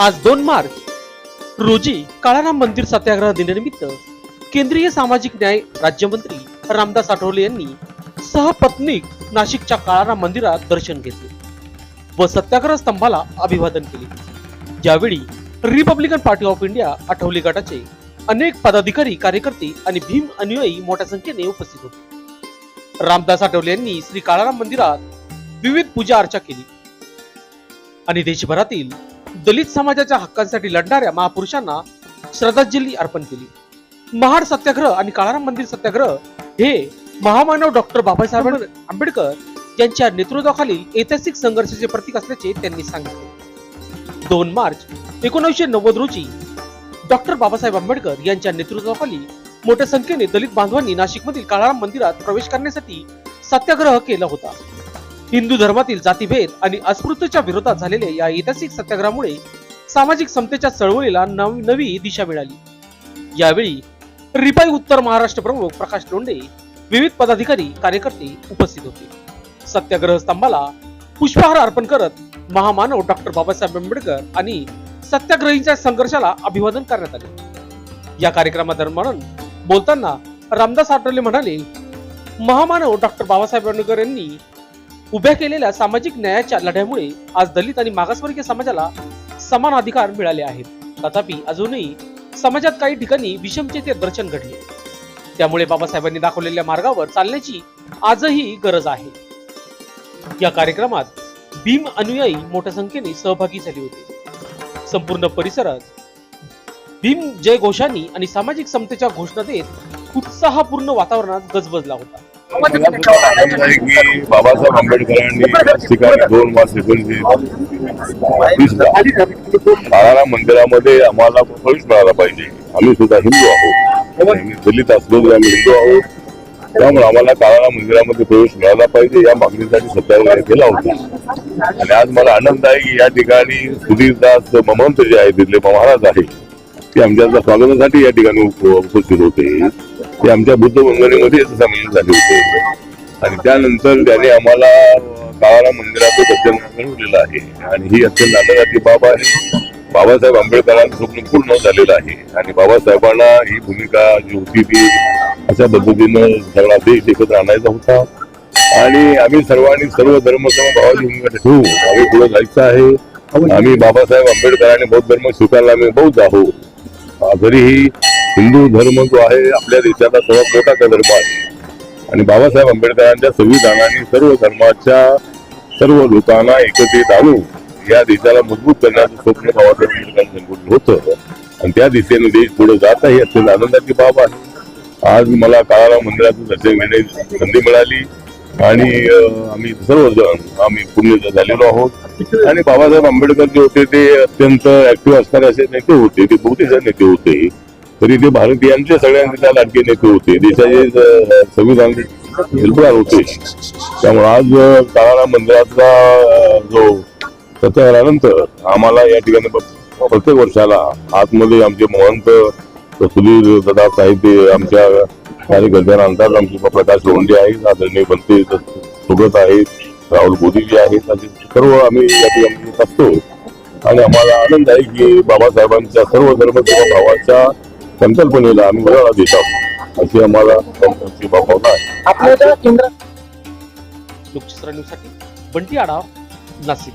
आज दोन मार्च रोजी काळाराम मंदिर सत्याग्रह दिनानिमित्त केंद्रीय सामाजिक न्याय राज्यमंत्री रामदास आठवले यांनी सहपत्नीक नाशिकच्या काळाराम मंदिरात दर्शन घेतले व सत्याग्रह स्तंभाला अभिवादन केले. यावेळी Republican Party of India Athawale गटाचे अनेक पदाधिकारी कार्यकर्ते आणि भीम अनुयायी मोठ्या संख्येने उपस्थित होते. रामदास आठवले यांनी श्री काळाराम मंदिरात विविध पूजा अर्चा केली. आणि देशभरातील दलित समाजाच्या हक्कांसाठी लढणाऱ्या महापुरुषांना श्रद्धांजली अर्पण केली. महाड सत्याग्रह आणि काळाराम मंदिर सत्याग्रह हे महामानव डॉक्टर बाबासाहेब आंबेडकर यांच्या नेतृत्वाखालील ऐतिहासिक संघर्षाचे प्रतीक असल्याचे त्यांनी सांगितले. दोन मार्च एकोणीसशे नव्वद रोजी डॉक्टर बाबासाहेब आंबेडकर यांच्या नेतृत्वाखाली मोठ्या संख्येने दलित बांधवांनी नाशिकमधील काळाराम मंदिरात प्रवेश करण्यासाठी सत्याग्रह केला होता. हिंदू धर्मातील जातीभेद आणि अस्पृत्यच्या विरोधात झालेल्या या ऐतिहासिक सत्याग्रहामुळे सामाजिक समतेच्या चळवळीला नव नवी दिशा मिळाली. यावेळी रिपाई उत्तर महाराष्ट्र प्रमुख प्रकाश लोंडे विविध पदाधिकारी कार्यकर्ते उपस्थित होते. सत्याग्रह स्तंभाला पुष्पहार अर्पण करत महामानव डॉक्टर बाबासाहेब आंबेडकर आणि सत्याग्रहींच्या संघर्षाला अभिवादन करण्यात आले. या कार्यक्रमादरम्यान बोलताना रामदास आठवले म्हणाले महामानव डॉक्टर बाबासाहेब आंबेडकर यांनी उभ्या केलेल्या सामाजिक न्यायाच्या लढ्यामुळे आज दलित आणि मागासवर्गीय समाजाला समान अधिकार मिळाले आहेत. तथापि अजूनही समाजात काही ठिकाणी विषमतेचे दर्शन घडले. त्यामुळे बाबासाहेबांनी दाखवलेल्या मार्गावर चालण्याची आजही गरज आहे. या कार्यक्रमात भीम अनुयायी मोठ्या संख्येने सहभागी झाले होते. संपूर्ण परिसरात भीम जय घोषांनी आणि सामाजिक समतेच्या घोषणा देत उत्साहपूर्ण वातावरणात गजबजला होता. की बाबासाहेब आंबेडकरांनी ठिकाणी दोन मार्च एकोणीसशे बाळाराम मंदिरामध्ये आम्हाला प्रवेश मिळाला पाहिजे आम्ही सुद्धा हिंदू आहोत दलित असलो तरी आम्ही हिंदू आहोत त्यामुळे आम्हाला काळाला मंदिरामध्ये प्रवेश मिळाला पाहिजे या मागणीसाठी सत्याग्रह केला होता आणि आज मला आनंद आहे की या ठिकाणी सुधीरदास ममंत जे आहे तिथले महाराज आहे ते आमच्या स्वागतासाठी या ठिकाणी उपस्थित होते ते आमच्या बुद्ध सामील झाले होते. आणि त्यानंतर त्याने आम्हाला काळारा मंदिराचं दर्शन घडवलेलं आहे. आणि ही अत्यंत आनंदाची बाब आहे. बाबासाहेब आंबेडकरांचं स्वप्न पूर्ण झालेलं आहे. आणि बाबासाहेबांना ही भूमिका जी होती ती अशा पद्धतीनं सगळा देश एकत्र आणायचा होता. आणि आम्ही सर्वांनी सर्व धर्म भावाची भूमिका ठेवू आम्ही पुढे जायचं आहे. आम्ही बाबासाहेब आंबेडकरांनी बौद्ध धर्म स्वीकारला आम्ही बौद्ध आहोत. तरीही हिंदू धर्म जो आहे आपल्या देशाचा सर्वात मोठा धर्म आहे. आणि बाबासाहेब आंबेडकरांच्या संविधानाने सर्व धर्माच्या सर्व लोकांना एकत्रित आणून या देशाला मजबूत करण्याचं स्वप्न बाबासाहेब आंबेडकरांनी होतं. आणि त्या दिशेने देश पुढे जात आहे अत्यंत आनंदाची बाब आहे. आज मला काळाला मंदिराचं दर्शन घेण्याची संधी मिळाली. आणि आम्ही सर्वजण आम्ही पुण्य झालेलो आहोत. आणि बाबासाहेब आंबेडकर जे होते ते अत्यंत ऍक्टिव्ह असणारे असे नेते होते ते बहुतेक नेते होते. तरी ते भारतीयांचे सगळ्यांचे लाटके नेते होते. देशाचे संविधान हेल्पदार होते. त्यामुळे आज अं, काळाराम जो सत्याग्रहानंतर आम्हाला या ठिकाणी प्रत्येक वर्षाला आतमध्ये आमचे महंत सुधीर दादा साहेब ते आमच्या कार्यकर्त्यांना आणतात. आमचे प्रकाश लोंढे आहेत आदरणीय बनते सोबत आहेत राहुल मोदीजी आहेत. असे सर्व आम्ही या ठिकाणी असतो आणि आम्हाला आनंद आहे की बाबासाहेबांच्या सर्व धर्म सर्व भावाच्या संकल्पनेला आम्ही वळणा देत आहोत अशी आम्हाला कंपनीची भावना आहे. आपल्या केंद्र लोकचित्र न्यूजसाठी बंटी आढाव नाशिक.